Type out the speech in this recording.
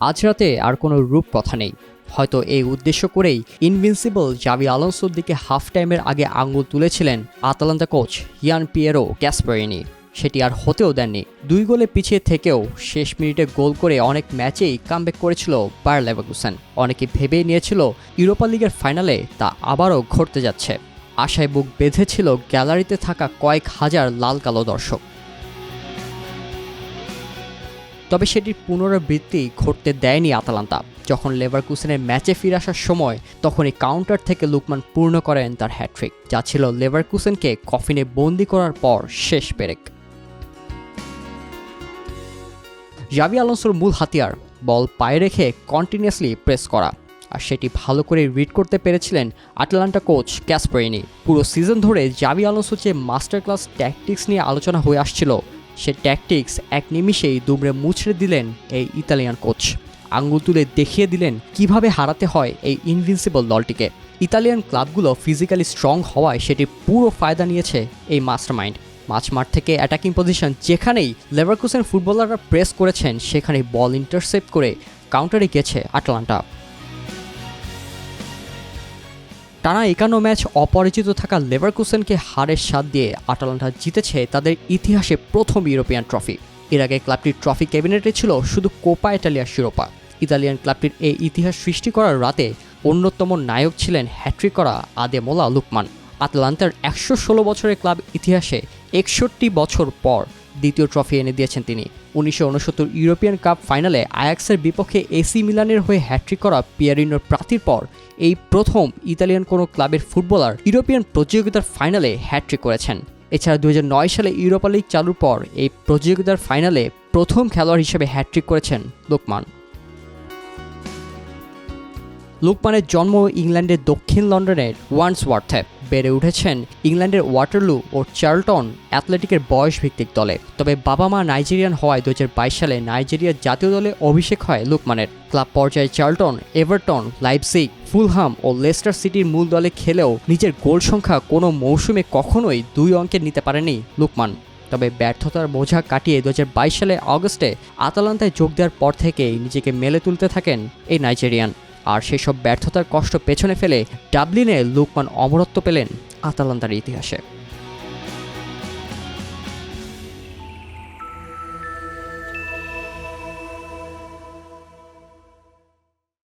আজ রাতে আর কোনো রূপ কথা নেই। হয়তো এই উদ্দেশ্য করেই ইনভিনসিবল জাভি আলোনসোর দিকে হাফ টাইমের আগে আঙুল তুলেছিলেন Atalanta coach Gian Piero Gasperini সেটি আর হতেও দেননি। দুই গোলে পিছিয়ে থেকেও শেষ মিনিটে গোল করে অনেক ম্যাচেই কামব্যাক করেছিল বায়ার লেভারকুসেন অনেকে ভেবেই নিয়েছিল ইউরোপা লিগের ফাইনালে তা আবারও ঘটতে যাচ্ছে। আশায় বুক বেঁধেছিল গ্যালারিতে থাকা কয়েক হাজার লাল কালো দর্শক। তবে সেটির পুনরাবৃত্তি ঘটতে দেয়নি আতালান্তা। যখন লেভারকুসেনের ম্যাচে ফিরে আসার সময় তখনই কাউন্টার থেকে লুকমান পূর্ণ করেন তার হ্যাট্রিক যা ছিল লেভারকুসেনকে কফিনে বন্দি করার পর শেষ পেরেক। জাভি আলোনসোর মূল হাতিয়ার, বল পায়ে রেখে কন্টিনিউয়াসলি প্রেস করা, আর সেটি ভালো করে রিড করতে পেরেছিলেন আটলান্টা কোচ ক্যাসপারিনি। পুরো সিজন ধরে জাভি আলোনসো যে মাস্টার ক্লাস ট্যাকটিক্স নিয়ে আলোচনা হয়ে আসছিল সে ট্যাকটিক্স এক নিমিষেই দুমড়ে মুছড়ে দিলেন এই ইতালিয়ান কোচ আঙ্গুল তুলে দেখিয়ে দিলেন কীভাবে হারাতে হয় এই ইনভিনসিবল দলটিকে। ইতালিয়ান ক্লাবগুলো ফিজিক্যালি স্ট্রং হওয়ায় সেটি পুরো ফায়দা নিয়েছে এই মাস্টারমাইন্ড মাঝমাঠ থেকে অ্যাটাকিং পজিশন যেখানেই লেভারকুসেন ফুটবলাররা প্রেস করেছেন, সেখানেই বল ইন্টারসেপ্ট করে কাউন্টারে গেছে আটলান্টা টানা একান্ন ম্যাচ অপরাজিত থাকা লেভারকুসেনকে হারের স্বাদ দিয়ে আটালান্টা জিতেছে তাদের ইতিহাসে প্রথম ইউরোপিয়ান ট্রফি। এর আগে ক্লাবটির ট্রফি ক্যাবিনেটে ছিল শুধু কোপা ইটালিয়ার শিরোপা। ইতালিয়ান ক্লাবটির এই ইতিহাস সৃষ্টি করার রাতে অন্যতম নায়ক ছিলেন হ্যাট্রিক করা আদেমোলা লুকমান। আটলান্টার একশো ষোলো বছরের ক্লাব ইতিহাসে একষট্টি বছর পর দ্বিতীয় ট্রফি এনে দিয়েছেন তিনি। উনিশশো উনসত্তর ইউরোপিয়ান কাপ ফাইনালে আয়াক্সের বিপক্ষে এসি মিলানের হয়ে হ্যাট্রিক করা পিয়ারিনোর প্রার্থীর পর এই প্রথম ইতালিয়ান কোনো ক্লাবের ফুটবলার ইউরোপিয়ান প্রতিযোগিতার ফাইনালে হ্যাট্রিক করেছেন। এছাড়া দু হাজার নয় সালে ইউরোপা লিগ চালুর পর এই প্রতিযোগিতার ফাইনালে প্রথম খেলোয়াড় হিসেবে হ্যাট্রিক করেছেন লোকমান। লোকমানের জন্ম ইংল্যান্ডের দক্ষিণ লন্ডনের ওয়ান্সওয়ার্থে বেড়ে উঠেছেন ইংল্যান্ডের ওয়াটারলু ও চার্লটন অ্যাথলেটিকের বয়স ভিত্তিক দলে। তবে বাবা মা নাইজেরিয়ান হওয়ায় দু হাজার বাইশ সালে নাইজেরিয়ার জাতীয় দলে অভিষেক হয় লুকমানের। ক্লাব পর্যায়ে চার্লটন, এভারটন লাইপসিক ফুলহাম ও লেস্টার সিটির মূল দলে খেলেও নিজের গোল সংখ্যা কোনো মৌসুমে কখনোই দুই অঙ্কের নিতে পারেনি লুকমান। তবে ব্যর্থতার বোঝা কাটিয়ে দু হাজার বাইশ সালে অগস্টে আতালান্তায় যোগ দেওয়ার পর থেকেই নিজেকে মেলে তুলতে থাকেন এই নাইজেরিয়ান। আর সেসব ব্যর্থতার কষ্ট পেছনে ফেলে ডাবলিনে লুকমান অমরত্ব পেলেন আতালান্তার ইতিহাসে।